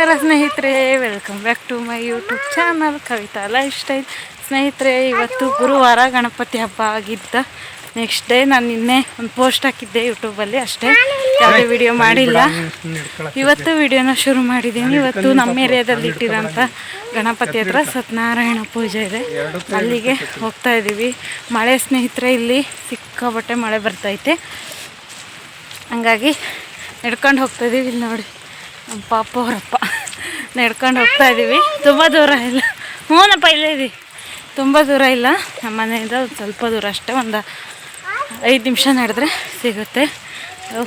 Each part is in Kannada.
ನಮಸ್ಕಾರ ಸ್ನೇಹಿತರೆ welcome back to my YouTube channel Kavitha life style ಸ್ನೇಹಿತರೆ ಇವತ್ತು ಗುರುವಾರ ಗಣಪತಿ ಹಬ್ಬ ಆಗಿದ್ದ. ನೆಕ್ಸ್ಟ್ ಡೇ ನಾನು ನಿನ್ನೆ ಒಂದು ಪೋಸ್ಟ್ ಹಾಕಿದ್ದೆ ಯೂಟ್ಯೂಬಲ್ಲಿ ಅಷ್ಟೇ. ಯಾವುದೇ ವಿಡಿಯೋ ಮಾಡಿಲ್ಲ. ಇವತ್ತು ವಿಡಿಯೋನ ಶುರು ಮಾಡಿದ್ದೀನಿ. ಇವತ್ತು ನಮ್ಮ ಏರಿಯಾದಲ್ಲಿ ಇಟ್ಟಿರೋಂಥ ಗಣಪತಿ ಹತ್ರ ಸತ್ಯನಾರಾಯಣ ಪೂಜೆ ಇದೆ. ಅಲ್ಲಿಗೆ ಹೋಗ್ತಾ ಇದ್ದೀವಿ. ಮಳೆ ಸ್ನೇಹಿತರೆ ಇಲ್ಲಿ ಸಿಕ್ಕಾಬಟ್ಟೆ ಮಳೆ ಬರ್ತೈತೆ ಹಂಗಾಗಿ ನಡ್ಕೊಂಡು ಹೋಗ್ತಾ ಇದ್ದೀವಿ ಇಲ್ಲಿ ನೋಡಿ ನಮ್ಮ ಪಾಪ ಅವರಪ್ಪ. ನಡ್ಕೊಂಡು ಹೋಗ್ತಾ ಇದ್ದೀವಿ ತುಂಬ ದೂರ ಇಲ್ಲ. ಹ್ಞೂನಪ್ಪ ಇಲ್ಲೇ ಇದೀವಿ ತುಂಬ ದೂರ ಇಲ್ಲ. ನಮ್ಮ ಮನೆಯಿಂದ ಒಂದು ಸ್ವಲ್ಪ ದೂರ ಅಷ್ಟೇ. ಒಂದು ಐದು ನಿಮಿಷ ನಡೆದ್ರೆ ಸಿಗುತ್ತೆ.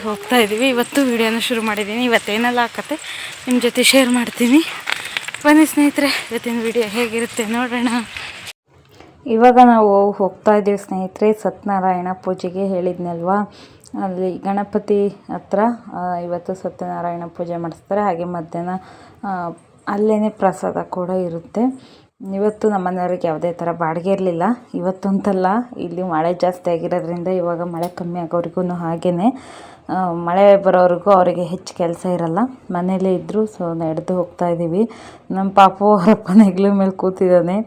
ಹೋಗ್ತಾ ಇದ್ದೀವಿ ಇವತ್ತು ವೀಡಿಯೋನ ಶುರು ಮಾಡಿದ್ದೀನಿ ಇವತ್ತೇನೆಲ್ಲ ಹಾಕತ್ತೆ ನಿಮ್ಮ ಜೊತೆ ಶೇರ್ ಮಾಡ್ತೀನಿ. ಬನ್ನಿ ಸ್ನೇಹಿತರೆ, ಇವತ್ತಿನ ವಿಡಿಯೋ ಹೇಗಿರುತ್ತೆ ನೋಡೋಣ. ಇವಾಗ ನಾವು ಹೋಗ್ತಾ ಇದ್ದೀವಿ ಸ್ನೇಹಿತರೆ, ಸತ್ಯನಾರಾಯಣ ಪೂಜೆಗೆ ಹೇಳಿದ್ನಲ್ವಾ? ಅಲ್ಲಿ ಗಣಪತಿ ಹತ್ರ ಇವತ್ತು ಸತ್ಯನಾರಾಯಣ ಪೂಜೆ ಮಾಡಿಸ್ತಾರೆ. ಹಾಗೆ ಮಧ್ಯಾಹ್ನ ಅಲ್ಲೇ ಪ್ರಸಾದ ಕೂಡ ಇರುತ್ತೆ. ಇವತ್ತು ನಮ್ಮ ಮನೆಯವ್ರಿಗೆ ಯಾವುದೇ ಥರ ಬಾಡಿಗೆ ಇರಲಿಲ್ಲ. ಇವತ್ತು ಅಂತಲ್ಲ ಇಲ್ಲಿ ಮಳೆ ಜಾಸ್ತಿ ಆಗಿರೋದ್ರಿಂದ ಇವಾಗ ಮಳೆ ಕಮ್ಮಿ ಆಗೋರಿಗೂ ಹಾಗೇ ಮಳೆ ಬರೋರಿಗೂ ಅವರಿಗೆ ಹೆಚ್ಚು ಕೆಲಸ ಇರಲ್ಲ. ಮನೇಲೇ ಇದ್ದರು ಸೊ ನಡೆದು ಹೋಗ್ತಾ ಇದ್ದೀವಿ. ನಮ್ಮ ಪಾಪು ಅವರಪ್ಪ ಮನೆಗಳ ಮೇಲೆ ಕೂತಿದ್ದಾನೆ.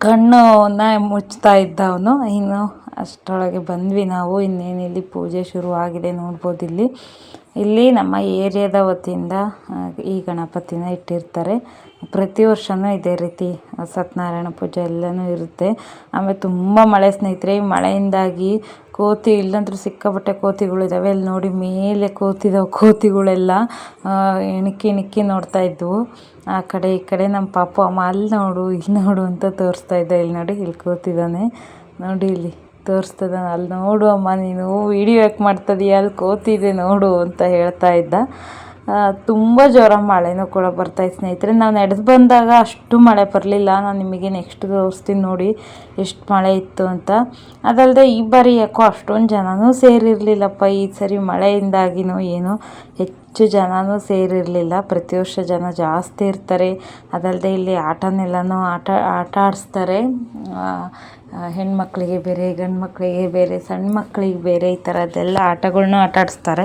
ಕಣ್ಣನ್ನ ಮುಚ್ತಾ ಇದ್ದ ಅವನು ಇನ್ನು ಅಷ್ಟರೊಳಗೆ ಬಂದ್ವಿ ನಾವು. ಇನ್ನೇನು ಇಲ್ಲಿ ಪೂಜೆ ಶುರು ಆಗಿದೆ ನೋಡ್ಬೋದು ಇಲ್ಲಿ. ಇಲ್ಲಿ ನಮ್ಮ ಏರಿಯಾದ ವತಿಯಿಂದ ಈ ಗಣಪತಿನ ಇಟ್ಟಿರ್ತಾರೆ. ಪ್ರತಿ ವರ್ಷವೂ ಇದೇ ರೀತಿ ಸತ್ಯನಾರಾಯಣ ಪೂಜೆ ಎಲ್ಲನೂ ಇರುತ್ತೆ. ಆಮೇಲೆ ತುಂಬ ಮಳೆ ಸ್ನೇಹಿತರೆ, ಈ ಮಳೆಯಿಂದಾಗಿ ಕೋತಿ, ಇಲ್ಲಂದ್ರೂ ಸಿಕ್ಕಾಪಟ್ಟೆ ಕೋತಿಗಳಿದ್ದಾವೆ ಅಲ್ಲಿ ನೋಡಿ ಮೇಲೆ ಕೋತಿದಾವೆ ಕೋತಿಗಳೆಲ್ಲ ಇಣುಕಿ ಇಣುಕಿ ನೋಡ್ತಾ ಇದ್ವು. ಆ ಕಡೆ, ಈ ಕಡೆ ನಮ್ಮ ಪಾಪ, ಅಮ್ಮ, ಅಲ್ಲಿ ನೋಡು, ಇಲ್ಲಿ ನೋಡು ಅಂತ ತೋರಿಸ್ತಾ ಇದ್ದ. ಇಲ್ಲಿ ನೋಡಿ, ಇಲ್ಲಿ ಕೂತಿದ್ದಾನೆ ನೋಡಿ ಇಲ್ಲಿ. ತೋರಿಸ್ತದಾನೆ ಅಲ್ಲಿ ನೋಡು ಅಮ್ಮ, ನೀನು ವಿಡಿಯೋ ಯಾಕೆ ಮಾಡ್ತದೀಯ? ಅಲ್ಲಿ ಕೋತಿದೆ ನೋಡು ಅಂತ ಹೇಳ್ತಾ ಇದ್ದ. ತುಂಬ ಜೋರ ಮಳೆನೂ ಕೂಡ ಬರ್ತಾಯಿತ್ತು ಸ್ನೇಹಿತರೆ. ನಾವು ನಡೆದು ಬಂದಾಗ ಅಷ್ಟು ಮಳೆ ಬರಲಿಲ್ಲ. ನಾನು ನಿಮಗೆ ನೆಕ್ಸ್ಟ್ ತೋರಿಸ್ತೀನಿ ನೋಡಿ ಎಷ್ಟು ಮಳೆ ಇತ್ತು ಅಂತ. ಅದಲ್ಲದೆ ಈ ಬಾರಿ ಯಾಕೋ ಅಷ್ಟೊಂದು ಜನನೂ ಸೇರಿರಲಿಲ್ಲಪ್ಪ. ಈ ಸರಿ ಮಳೆಯಿಂದಾಗಿನೂ ಏನು ಹೆಚ್ಚು ಜನನೂ ಸೇರಿರಲಿಲ್ಲ. ಪ್ರತಿ ವರ್ಷ ಜನ ಜಾಸ್ತಿ ಇರ್ತಾರೆ. ಅದಲ್ಲದೆ ಇಲ್ಲಿ ಆಟನೆಲ್ಲನೂ ಆಟ ಆಟ ಆಡಿಸ್ತಾರೆ ಹೆಣ್ಮಕ್ಳಿಗೆ ಬೇರೆ ಗಂಡು ಮಕ್ಕಳಿಗೆ ಬೇರೆ ಸಣ್ಣ ಮಕ್ಕಳಿಗೆ ಬೇರೆ ಈ ಥರದ್ದೆಲ್ಲ ಆಟಗಳನ್ನೂ ಆಟ ಆಡಿಸ್ತಾರೆ.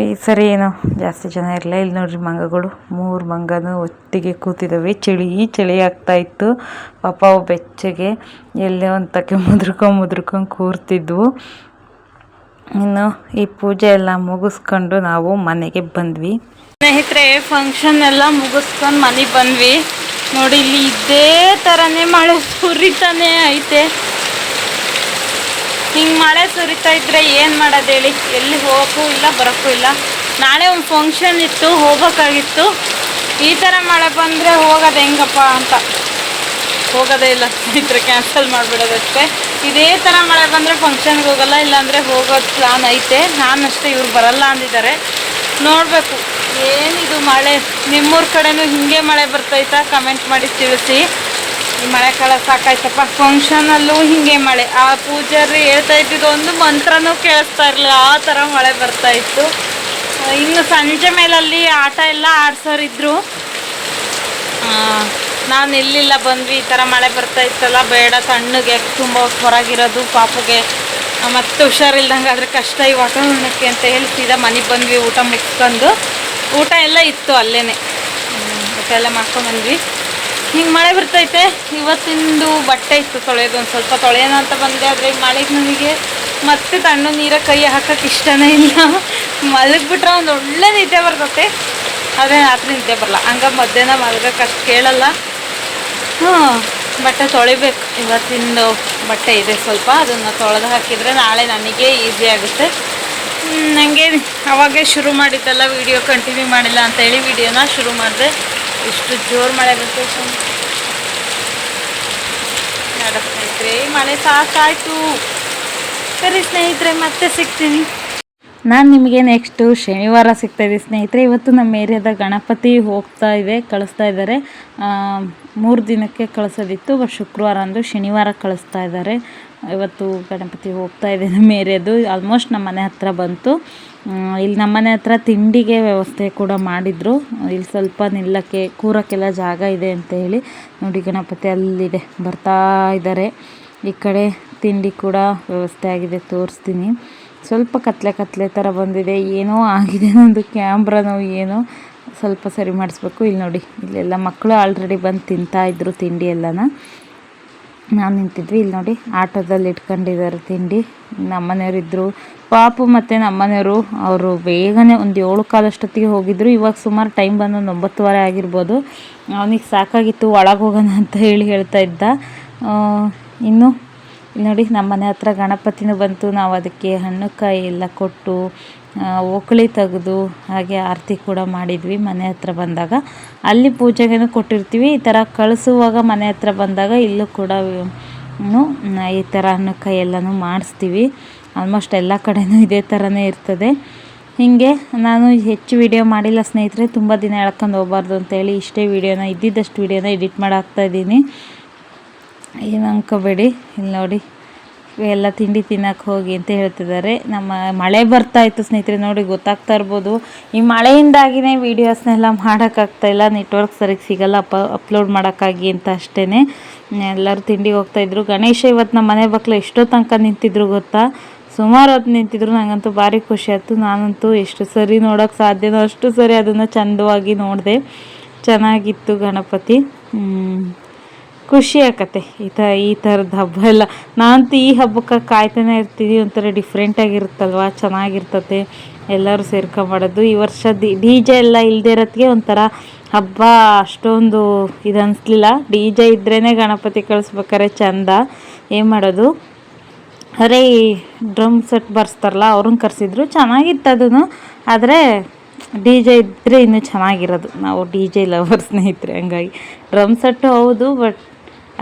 ಈ ಸರಿ ಏನೋ ಜಾಸ್ತಿ ಜನ ಇರಲಿಲ್ಲ ಇಲ್ಲಿ ನೋಡ್ರಿ ಮಂಗಗಳು. ಮೂರು ಮಂಗನೂ ಒಟ್ಟಿಗೆ ಕೂತಿದ್ದಾವೆ ಚಳಿ ಚಳಿ ಆಗ್ತಾ ಇತ್ತು. ಪಾಪ ಬೆಚ್ಚಗೆ ಎಲ್ಲೇ ಒಂದು ತಕ್ಕೆ ಮುದ್ರಕೊಂಡು ಮುದ್ರಕೊಂಡು ಕೂರ್ತಿದ್ವು. ಇನ್ನು ಈ ಪೂಜೆ ಎಲ್ಲ ಮುಗಿಸ್ಕೊಂಡು ನಾವು ಮನೆಗೆ ಬಂದ್ವಿ. ಸ್ನೇಹಿತರೆ ಫಂಕ್ಷನ್ ಎಲ್ಲ ಮುಗಿಸ್ಕೊಂಡು ಮನೆಗೆ ಬಂದ್ವಿ. ನೋಡಿ, ಇಲ್ಲಿ ಇದೇ ತರನೇ ಮಳೆ ಸುರಿತಾನೆ ಐತೆ. ಹಿಂಗೆ ಮಳೆ ಸುರಿತಾ ಇದ್ರೆ ಏನು ಮಾಡೋದು ಹೇಳಿ? ಎಲ್ಲಿ ಹೋಗೋಕ್ಕೂ ಇಲ್ಲ, ಬರೋಕ್ಕೂ ಇಲ್ಲ. ನಾಳೆ ಒಂದು ಫಂಕ್ಷನ್ ಇತ್ತು, ಹೋಗ್ಬೇಕಾಗಿತ್ತು. ಈ ಥರ ಮಳೆ ಬಂದರೆ ಹೋಗೋದು ಹೆಂಗಪ್ಪ ಅಂತ. ಹೋಗೋದೇ ಇಲ್ಲ ಸ್ನೇಹಿತರೆ ಕ್ಯಾನ್ಸಲ್ ಮಾಡಿಬಿಡೋದಷ್ಟೇ ಇದೇ ಥರ ಮಳೆ ಬಂದರೆ ಫಂಕ್ಷನ್ಗೆ ಹೋಗಲ್ಲ, ಇಲ್ಲಾಂದರೆ ಹೋಗೋದು ಪ್ಲಾನ್ ಐತೆ. ನಾನಷ್ಟೇ ಇವ್ರು ಬರಲ್ಲ ಅಂದಿದ್ದಾರೆ. ನೋಡಬೇಕು. ಏನಿದು ಮಳೆ? ನಿಮ್ಮೂರ ಕಡೆನೂ ಹಿಂಗೆ ಮಳೆ ಬರ್ತೈತಾ? ಕಮೆಂಟ್ ಮಾಡಿ ತಿಳಿಸಿ. ಈ ಮಳೆ ಕಾಲ ಸಾಕಾಯ್ತಪ್ಪ. ಫಂಕ್ಷನಲ್ಲೂ ಹಿಂಗೆ ಮಳೆ. ಆ ಪೂಜಾರಿ ಹೇಳ್ತಾ ಇದ್ದಿದ್ದು ಒಂದು ಮಂತ್ರನೂ ಕೇಳಿಸ್ತಾ ಇರಲಿಲ್ಲ. ಆ ಥರ ಮಳೆ ಬರ್ತಾ ಇತ್ತು. ಇನ್ನು ಸಂಜೆ ಮೇಲಲ್ಲಿ ಆಟ ಎಲ್ಲ ಆಡ್ಸೋರಿದ್ರು. ನಾನು ಇಲ್ಲಿಲ್ಲ ಬಂದ್ವಿ. ಈ ಥರ ಮಳೆ ಬರ್ತಾ ಇತ್ತಲ್ಲ, ಬೇಡ. ತಣ್ಣಗೆ, ತುಂಬ ಹೊರಗಿರೋದು, ಪಾಪುಗೆ ಮತ್ತೆ ಹುಷಾರಿಲ್ದಂಗೆ ಆದರೆ ಕಷ್ಟ ಈ ವಾತಾವರಣಕ್ಕೆ ಅಂತ ಹೇಳಿ ಸೀದಾ ಮನೆಗೆ ಬಂದ್ವಿ, ಊಟ ಮುಗಿಸ್ಕೊಂಡು. ಊಟ ಎಲ್ಲ ಇತ್ತು ಅಲ್ಲೇ ಊಟ ಎಲ್ಲ ಮಾಡ್ಕೊಂಡು ಬಂದ್ವಿ. ಹಿಂಗೆ ಮಳೆ ಬರ್ತೈತೆ. ಇವತ್ತಿಂದು ಬಟ್ಟೆ ಇತ್ತು ತೊಳೆಯೋದು, ಒಂದು ಸ್ವಲ್ಪ ತೊಳೆಯೋಣ ಅಂತ ಬಂದೆ, ಆದರೆ ಮಳೆಗೆ ನನಗೆ ಮತ್ತೆ ತಣ್ಣು ನೀರ ಕೈ ಹಾಕೋಕ್ಕೆ ಇಷ್ಟನೇ ಇಲ್ಲ. ಮಲಗಿಬಿಟ್ರೆ ಒಂದು ಒಳ್ಳೆ ನಿದ್ದೆ ಬರ್ತೈತೆ. ಆದರೆ ರಾತ್ರಿ ನಿದ್ದೆ ಬರಲ್ಲ. ಹಂಗ ಮಧ್ಯಾಹ್ನ ಮಲಗಕ್ಕೆ ಅಷ್ಟು ಕೇಳಲ್ಲ. ಹ್ಞೂ ಬಟ್ಟೆ ತೊಳಿಬೇಕು. ಇವತ್ತಿಂದು ಬಟ್ಟೆ ಇದೆ ಸ್ವಲ್ಪ, ಅದನ್ನು ತೊಳೆದು ಹಾಕಿದರೆ ನಾಳೆ ನನಗೆ ಈಸಿ ಆಗುತ್ತೆ. ನನಗೆ ಅವಾಗೆ ಶುರು ಮಾಡಿದ್ದೆಲ್ಲ ವೀಡಿಯೋ ಕಂಟಿನ್ಯೂ ಮಾಡಿಲ್ಲ ಅಂತೇಳಿ ವೀಡಿಯೋನ ಶುರು ಮಾಡಿದೆ. ಇಷ್ಟು ಜೋರು ಮಳೆ ಬರ್ತದೆ ಸ್ನೇಹಿತರೆ ಮಳೆ ಸಾಕಾಯಿತು. ಸರಿ ಸ್ನೇಹಿತರೆ, ಮತ್ತೆ ಸಿಗ್ತೀನಿ. ನಾನು ನಿಮಗೆ ನೆಕ್ಸ್ಟು ಶನಿವಾರ ಸಿಗ್ತಾ ಇದ್ದೀನಿ ಸ್ನೇಹಿತರೆ. ಇವತ್ತು ನಮ್ಮ ಏರಿಯಾದ ಗಣಪತಿ ಹೋಗ್ತಾ ಇದೆ, ಕಳಿಸ್ತಾ ಇದ್ದಾರೆ. ಮೂರು ದಿನಕ್ಕೆ ಕಳಿಸೋದಿತ್ತು, ಬಟ್ ಶುಕ್ರವಾರ ಅಂದು ಶನಿವಾರ ಕಳಿಸ್ತಾ ಇದ್ದಾರೆ. ಇವತ್ತು ಗಣಪತಿ ಹೋಗ್ತಾ ಇದೆ ನಮ್ಮ ಏರಿಯಾದು. ಆಲ್ಮೋಸ್ಟ್ ನಮ್ಮ ಮನೆ ಹತ್ರ ಬಂತು. ಇಲ್ಲಿ ನಮ್ಮ ಮನೆ ಹತ್ರ ತಿಂಡಿಗೆ ವ್ಯವಸ್ಥೆ ಕೂಡ ಮಾಡಿದರು. ಇಲ್ಲಿ ಸ್ವಲ್ಪ ನಿಲ್ಲಕ್ಕೆ, ಕೂರಕ್ಕೆಲ್ಲ ಜಾಗ ಇದೆ ಅಂತ ಹೇಳಿ ನೋಡಿ ಗಣಪತಿ ಅಲ್ಲಿದೆ, ಬರ್ತಾ ಇದ್ದಾರೆ. ಈ ಕಡೆ ತಿಂಡಿ ಕೂಡ ವ್ಯವಸ್ಥೆ ಆಗಿದೆ, ತೋರಿಸ್ತೀನಿ. ಸ್ವಲ್ಪ ಕತ್ಲೆ ಕತ್ಲೆ ಥರ ಬಂದಿದೆ, ಏನೋ ಆಗಿದೆ ನಂದು ಕ್ಯಾಮ್ರಾನೋ ಏನೋ ಸ್ವಲ್ಪ ಸರಿ ಮಾಡಿಸ್ಬೇಕು. ಇಲ್ಲಿ ನೋಡಿ, ಇಲ್ಲೆಲ್ಲ ಮಕ್ಕಳು ಆಲ್ರೆಡಿ ಬಂದು ತಿಂತಾ ಇದ್ರು ತಿಂಡಿ ಎಲ್ಲನ. ನಾವು ನಿಂತಿದ್ವಿ, ಇಲ್ಲಿ ನೋಡಿ ಆಟೋದಲ್ಲಿ ಇಟ್ಕೊಂಡಿದ್ದಾರೆ ತಿಂಡಿ. ನಮ್ಮನೆಯವರು ಇದ್ದರು ಪಾಪು ಮತ್ತು ನಮ್ಮನೆಯವರು, ಅವರು ಬೇಗನೆ ಒಂದು ಏಳು ಕಾಲಷ್ಟೊತ್ತಿಗೆ ಹೋಗಿದ್ರು. ಇವಾಗ ಸುಮಾರು ಟೈಮ್ ಬಂದು ಒಂದು ಒಂಬತ್ತುವರೆ ಆಗಿರ್ಬೋದು. ಅವನಿಗೆ ಸಾಕಾಗಿತ್ತು, ಒಳಗೆ ಹೋಗೋಣ ಅಂತ ಹೇಳಿ ಹೇಳ್ತಾ ಇದ್ದ. ಇನ್ನು ನೋಡಿ, ನಮ್ಮ ಮನೆ ಹತ್ರ ಗಣಪತಿನೂ ಬಂತು. ನಾವು ಅದಕ್ಕೆ ಹಣ್ಣು ಕಾಯಿ ಎಲ್ಲ ಕೊಟ್ಟು ಓಕಳಿ ತೆಗೆದು ಹಾಗೆ ಆರತಿ ಕೂಡ ಮಾಡಿದ್ವಿ ಮನೆ ಹತ್ರ ಬಂದಾಗ. ಅಲ್ಲಿ ಪೂಜೆಗೇನು ಕೊಟ್ಟಿರ್ತೀವಿ. ಈ ಥರ ಕಳಿಸುವಾಗ ಮನೆ ಹತ್ರ ಬಂದಾಗ ಇಲ್ಲೂ ಕೂಡ ಈ ಥರ ಹಣ್ಣು ಕಾಯಿ ಎಲ್ಲನೂ ಮಾಡಿಸ್ತೀವಿ. ಆಲ್ಮೋಸ್ಟ್ ಎಲ್ಲ ಕಡೆನೂ ಇದೇ ಥರನೇ ಇರ್ತದೆ. ಹೀಗೆ ನಾನು ಹೆಚ್ಚು ವಿಡಿಯೋ ಮಾಡಿಲ್ಲ ಸ್ನೇಹಿತರೆ. ತುಂಬ ದಿನ ಎಳ್ಕೊಂಡು ಹೋಗ್ಬಾರ್ದು ಅಂತೇಳಿ ಇಷ್ಟೇ ವಿಡಿಯೋನ ಇದ್ದಿದ್ದಷ್ಟು ವಿಡಿಯೋನ ಎಡಿಟ್ ಮಾಡಾಕ್ತಾ ಇದ್ದೀನಿ. ಏನು ಅನ್ಕೋಬೇಡಿ. ಇಲ್ಲಿ ನೋಡಿ ಎಲ್ಲ ತಿಂಡಿ ತಿನ್ನಕ್ಕೆ ಹೋಗಿ ಅಂತ ಹೇಳ್ತಿದ್ದಾರೆ. ನಮ್ಮ ಮಳೆ ಬರ್ತಾ ಇತ್ತು ಸ್ನೇಹಿತರೆ, ನೋಡಿ ಗೊತ್ತಾಗ್ತಾ ಇರ್ಬೋದು. ಈ ಮಳೆಯಿಂದಾಗಿನೇ ವೀಡಿಯೋಸ್ನೆಲ್ಲ ಮಾಡೋಕ್ಕಾಗ್ತಾಯಿಲ್ಲ ನೆಟ್ವರ್ಕ್ ಸರಿಗೆ ಸಿಗಲ್ಲ. ಅಪ ಅಪ್ಲೋಡ್ ಮಾಡೋಕ್ಕಾಗಿ ಅಂತ ಅಷ್ಟೇ ಎಲ್ಲರೂ ತಿಂಡಿಗೆ ಹೋಗ್ತಾಯಿದ್ರು ಗಣೇಶ ಇವತ್ತು ನಮ್ಮ ಮನೆ ಬಕ್ಕಲು ಎಷ್ಟೋ ತನಕ ನಿಂತಿದ್ರು ಗೊತ್ತಾ? ಸುಮಾರು ಹೊತ್ತು ನಿಂತಿದ್ರು. ನನಗಂತೂ ಭಾರಿ ಖುಷಿ ಆಯ್ತು. ನಾನಂತೂ ಎಷ್ಟು ಸರಿ ನೋಡೋಕ್ಕೆ ಸಾಧ್ಯನೋ ಅಷ್ಟು ಸರಿ ಅದನ್ನು ಚಂದವಾಗಿ ನೋಡಿದೆ. ಚೆನ್ನಾಗಿತ್ತು ಗಣಪತಿ. ಖುಷಿ ಆಕತ್ತೆ ಈ ಥರ ಈ ಥರದ ಹಬ್ಬ ಎಲ್ಲ. ನಾನಂತೂ ಈ ಹಬ್ಬಕ್ಕೆ ಕಾಯ್ತಾನೆ ಇರ್ತೀನಿ ಒಂಥರ ಡಿಫ್ರೆಂಟಾಗಿರುತ್ತಲ್ವ ಚೆನ್ನಾಗಿರ್ತತೆ. ಎಲ್ಲರೂ ಸೇರ್ಕೊಂಬಾಡೋದು. ಈ ವರ್ಷ ಡಿ ಡಿ ಜೆ ಎಲ್ಲ ಇಲ್ಲದೆ ಇರೋತ್ತಿಗೆ ಒಂಥರ ಹಬ್ಬ ಅಷ್ಟೊಂದು ಇದು ಅನಿಸ್ಲಿಲ್ಲ. ಡಿ ಜೆ ಇದ್ರೇ ಗಣಪತಿ ಕಳಿಸ್ಬೇಕಾರೆ ಚಂದ. ಏನು ಮಾಡೋದು? ಅರೆ, ಈ ಡ್ರಮ್ ಸೆಟ್ ಬರ್ಸ್ತಾರಲ್ಲ, ಅವ್ರನ್ನ ಕರೆಸಿದ್ರು. ಚೆನ್ನಾಗಿತ್ತು ಅದನ್ನು ಆದರೆ, ಡಿ ಜೆ ಇದ್ದರೆ ಇನ್ನೂ ಚೆನ್ನಾಗಿರೋದು. ನಾವು ಡಿ ಜೆ ಲವರ್ ಸ್ನೇಹಿತರೆ ಹಂಗಾಗಿ. ಡ್ರಮ್ ಸೆಟ್ಟು ಹೌದು, ಬಟ್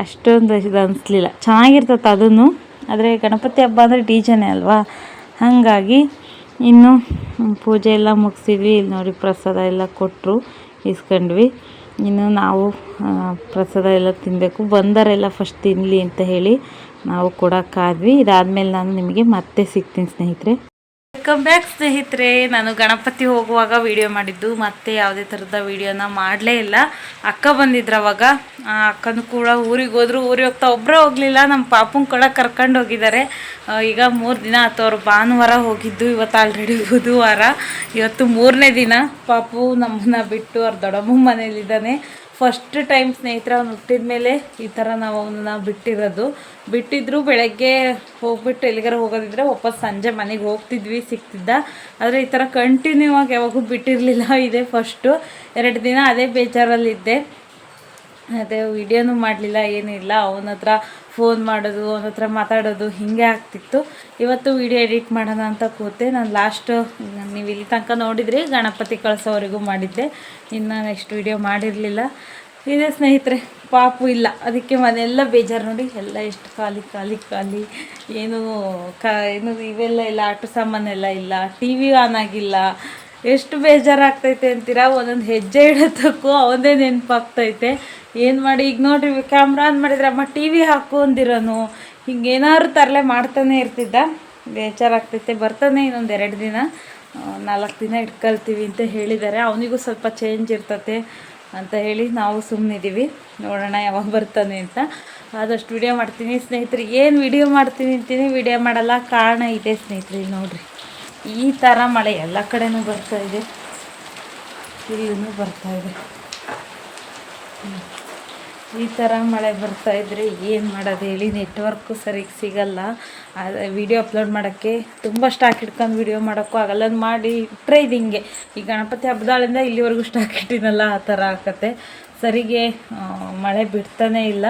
ಅಷ್ಟೊಂದು ಇದು ಅನಿಸ್ಲಿಲ್ಲ. ಚೆನ್ನಾಗಿರ್ತದೆ ಅದನ್ನು ಆದರೆ ಗಣಪತಿ ಹಬ್ಬ ಅಂದರೆ ಡಿ ಅಲ್ವಾ? ಹಾಗಾಗಿ ಇನ್ನು ಪೂಜೆ ಎಲ್ಲ ಮುಗಿಸಿದ್ವಿ. ಇಲ್ಲಿ ನೋಡಿ ಪ್ರಸಾದ ಎಲ್ಲ ಕೊಟ್ಟರು ಇಸ್ಕೊಂಡ್ವಿ ಇನ್ನು ನಾವು ಪ್ರಸಾದ ಎಲ್ಲ ತಿನ್ನಬೇಕು ಬಂದರೆಲ್ಲ ಫಸ್ಟ್ ತಿನ್ನಲಿ ಅಂತ ಹೇಳಿ ನಾವು ಕೂಡ ಕಾದ್ವಿ ಇದಾದ್ಮೇಲೆ ನಾನು ನಿಮಗೆ ಮತ್ತೆ ಸಿಗ್ತೀನಿ ಸ್ನೇಹಿತರೆ. ವೆಲ್ಕಮ್ ಬ್ಯಾಕ್ ಸ್ನೇಹಿತರೆ. ನಾನು ಗಣಪತಿ ಹೋಗುವಾಗ ವಿಡಿಯೋ ಮಾಡಿದ್ದು. ಮತ್ತೆ ಯಾವುದೇ ಥರದ ವಿಡಿಯೋನ ಮಾಡಲೇ ಇಲ್ಲ. ಅಕ್ಕ ಬಂದಿದ್ರು ಅವಾಗ. ಅಕ್ಕನೂ ಕೂಡ ಊರಿಗೆ ಹೋದ್ರು. ಊರಿಗೆ ಹೋಗ್ತಾ ಒಬ್ಬರೇ ಹೋಗಲಿಲ್ಲ. ನಮ್ಮ ಪಾಪುನ ಕೂಡ ಕರ್ಕೊಂಡು ಹೋಗಿದ್ದಾರೆ. ಈಗ ಮೂರು ದಿನ ಅವ್ರು ಭಾನುವಾರ ಹೋಗಿದ್ದು. ಇವತ್ತು ಆಲ್ರೆಡಿ ಬುಧವಾರ. ಇವತ್ತು ಮೂರನೇ ದಿನ. ಪಾಪು ನಮ್ಮನ್ನ ಬಿಟ್ಟು ಅವ್ರ ದೊಡ್ಡಮ್ಮ ಮನೇಲಿದ್ದಾನೆ. ಫಸ್ಟ್ ಟೈಮ್ ಸ್ನೇಹಿತರ ಅವ್ನು ಹುಟ್ಟಿದ ಮೇಲೆ ಈ ಥರ ನಾವು ಅವನ್ನ ಬಿಟ್ಟಿರೋದು. ಬಿಟ್ಟಿದ್ರು ಬೆಳಗ್ಗೆ ಹೋಗ್ಬಿಟ್ಟು ಎಲ್ಲಿಗಾರ ಹೋಗೋದಿದ್ರೆ ವಾಪಸ್ ಸಂಜೆ ಮನೆಗೆ ಹೋಗ್ತಿದ್ವಿ ಸಿಗ್ತಿದ್ದ ಆದರೆ ಈ ಥರ ಕಂಟಿನ್ಯೂ ಆಗಿ ಯಾವಾಗೂ ಬಿಟ್ಟಿರಲಿಲ್ಲ ಇದೆ ಫಸ್ಟು ಎರಡು ದಿನ ಅದೇ ಬೇಜಾರಲ್ಲಿದ್ದೆ. ಅದೇ ವಿಡಿಯೋನು ಮಾಡಲಿಲ್ಲ ಏನಿಲ್ಲ ಅವನ ಹತ್ರ ಫೋನ್ ಮಾಡೋದು ಅವನ ಹತ್ರ ಮಾತಾಡೋದು ಹೀಗೆ ಆಗ್ತಿತ್ತು. ಇವತ್ತು ವಿಡಿಯೋ ಎಡಿಟ್ ಮಾಡೋಣ ಅಂತ ಕೂತೆ. ನಾನು ಲಾಸ್ಟ್ ನೀವು ಇಲ್ಲಿ ತನಕ ನೋಡಿದ್ರಿ ಗಣಪತಿ ಕಳಿಸೋವರೆಗೂ ಮಾಡಿದ್ದೆ. ಇನ್ನು ನೆಕ್ಸ್ಟ್ ವಿಡಿಯೋ ಮಾಡಿರಲಿಲ್ಲ. ಇದೆ ಸ್ನೇಹಿತರೆ, ಪಾಪು ಇಲ್ಲ. ಅದಕ್ಕೆ ಮನೆಯೆಲ್ಲ ಬೇಜಾರು ನೋಡಿ, ಎಲ್ಲ ಎಷ್ಟು ಖಾಲಿ ಖಾಲಿ ಖಾಲಿ. ಏನು ಕ, ಏನು ಇವೆಲ್ಲ ಇಲ್ಲ, ಆಟ ಸಾಮಾನೆಲ್ಲ ಇಲ್ಲ ಟಿ ವಿ ಆನ್ ಆಗಿಲ್ಲ. ಎಷ್ಟು ಬೇಜಾರಾಗ್ತೈತೆ ಅಂತೀರಾ? ಒಂದೊಂದು ಹೆಜ್ಜೆ ಇಡೋದಕ್ಕೂ ಅವನದೇ ನೆನಪಾಗ್ತೈತೆ. ಏನು ಮಾಡಿ? ಈಗ ನೋಡ್ರಿ ಕ್ಯಾಮ್ರಾ ಆನ್ ಮಾಡಿದ್ರೆ ಅಮ್ಮ ಟಿ ವಿ ಹಾಕು ಅಂದಿರೋನು. ಏನಾದ್ರು ತರಲೆ ಮಾಡ್ತಾನೆ ಇರ್ತಿದ್ದ. ಬೇಜಾರಾಗ್ತೈತೆ. ಬರ್ತಾನೆ ಇನ್ನೊಂದು ಎರಡು ದಿನ. ನಾಲ್ಕು ದಿನ ಇಟ್ಕೊಳ್ತೀವಿ ಅಂತ ಹೇಳಿದ್ದಾರೆ ಅವನಿಗೂ ಸ್ವಲ್ಪ ಚೇಂಜ್ ಇರ್ತತೆ ಅಂತ ಹೇಳಿ ನಾವು ಸುಮ್ಮನಿದ್ದೀವಿ ನೋಡೋಣ ಯಾವಾಗ ಬರ್ತಾನೆ ಅಂತ. ಆದಷ್ಟು ವಿಡಿಯೋ ಮಾಡ್ತೀನಿ. ಸ್ನೇಹಿತರಿಗೆ ಏನು ವಿಡಿಯೋ ಮಾಡ್ತೀನಿ ಅಂತೀನಿ? ವಿಡಿಯೋ ಮಾಡಲ್ಲ, ಕಾರಣ ಇದೆ ಸ್ನೇಹಿತರೆ ಇಲ್ಲಿ ನೋಡ್ರಿ. ಈ ಥರ ಮಳೆ ಎಲ್ಲ ಕಡೆನೂ ಬರ್ತಾ ಇದೆ. ಇಲ್ಲೂ ಬರ್ತಾ ಇದೆ. ಈ ಥರ ಮಳೆ ಬರ್ತಾ ಇದ್ರೆ ಏನು ಮಾಡೋದು ಹೇಳಿ ನೆಟ್ವರ್ಕು ಸರಿಗೆ ಸಿಗಲ್ಲ. ವಿಡಿಯೋ ಅಪ್ಲೋಡ್ ಮಾಡೋಕ್ಕೆ ತುಂಬ ಸ್ಟಾಕ್ ಇಟ್ಕೊಂಡು ವಿಡಿಯೋ ಮಾಡೋಕ್ಕೂ ಆಗಲ್ಲ. ಅದು ಮಾಡಿ ಇಟ್ಟರೆ ಇದು ಹಿಂಗೆ. ಈ ಗಣಪತಿ ಹಬ್ಬದಾಳಿಂದ ಇಲ್ಲಿವರೆಗೂ ಸ್ಟಾಕ್ ಇಟ್ಟಿನಲ್ಲ ಆ ಥರ ಆಗತ್ತೆ. ಸರಿಗೆ ಮಳೆ ಬಿಡ್ತಾನೇ ಇಲ್ಲ.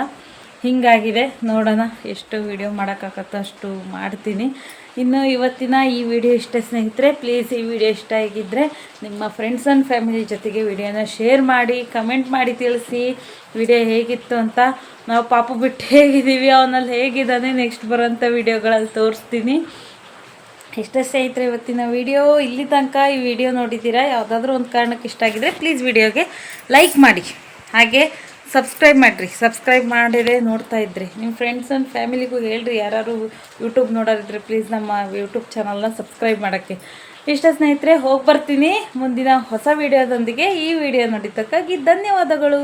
ಹೀಗಾಗಿದೆ. ನೋಡೋಣ, ಎಷ್ಟು ವಿಡಿಯೋ ಮಾಡೋಕ್ಕಾಗತ್ತೋ ಅಷ್ಟು ಮಾಡ್ತೀನಿ. ಇನ್ನು ಇವತ್ತಿನ ಈ ವಿಡಿಯೋ ಇಷ್ಟ ಸ್ನೇಹಿತರೆ ಪ್ಲೀಸ್ ಈ ವಿಡಿಯೋ ಇಷ್ಟ ಆಗಿದ್ದರೆ ನಿಮ್ಮ ಫ್ರೆಂಡ್ಸ್ ಆ್ಯಂಡ್ ಫ್ಯಾಮಿಲಿ ಜೊತೆಗೆ ವಿಡಿಯೋನ ಶೇರ್ ಮಾಡಿ ಕಮೆಂಟ್ ಮಾಡಿ ತಿಳಿಸಿ. ವಿಡಿಯೋ ಹೇಗಿತ್ತು ಅಂತ ನಾವು ಪಾಪ ಬಿಟ್ಟು ಹೇಗಿದ್ದೀವಿ, ಅವನಲ್ಲಿ ಹೇಗಿದ್ದಾನೆ ನೆಕ್ಸ್ಟ್ ಬರೋಂಥ ವಿಡಿಯೋಗಳಲ್ಲಿ ತೋರಿಸ್ತೀನಿ. ಇಷ್ಟ ಸ್ನೇಹಿತರೆ, ಇವತ್ತಿನ ವಿಡಿಯೋ ಇಲ್ಲಿ ತನಕ. ಈ ವಿಡಿಯೋ ನೋಡಿದ್ದೀರಾ? ಯಾವುದಾದ್ರೂ ಒಂದು ಕಾರಣಕ್ಕೆ ಇಷ್ಟ ಆಗಿದ್ರೆ ಪ್ಲೀಸ್ ವಿಡಿಯೋಗೆ ಲೈಕ್ ಮಾಡಿ. ಹಾಗೆ ಸಬ್ಸ್ಕ್ರೈಬ್ ಮಾಡಿರಿ ಸಬ್ಸ್ಕ್ರೈಬ್ ಮಾಡಿದ್ರೆ ನೋಡ್ತಾ ಇದ್ರಿ. ನಿಮ್ಮ ಫ್ರೆಂಡ್ಸ್ ಆ್ಯಂಡ್ ಫ್ಯಾಮಿಲಿಗೂ ಹೇಳ್ರಿ ಯಾರು ಯೂಟ್ಯೂಬ್ ನೋಡೋರಿದ್ರೆ ಪ್ಲೀಸ್ ನಮ್ಮ ಯೂಟ್ಯೂಬ್ ಚಾನಲ್ನ ಸಬ್ಸ್ಕ್ರೈಬ್ ಮಾಡೋಕ್ಕೆ. ಇಷ್ಟ ಸ್ನೇಹಿತರೆ, ಹೋಗಿ ಬರ್ತೀನಿ ಮುಂದಿನ ಹೊಸ ವಿಡಿಯೋದೊಂದಿಗೆ ಈ ವಿಡಿಯೋ ನೋಡಿದ್ದಕ್ಕಾಗಿ ಧನ್ಯವಾದಗಳು.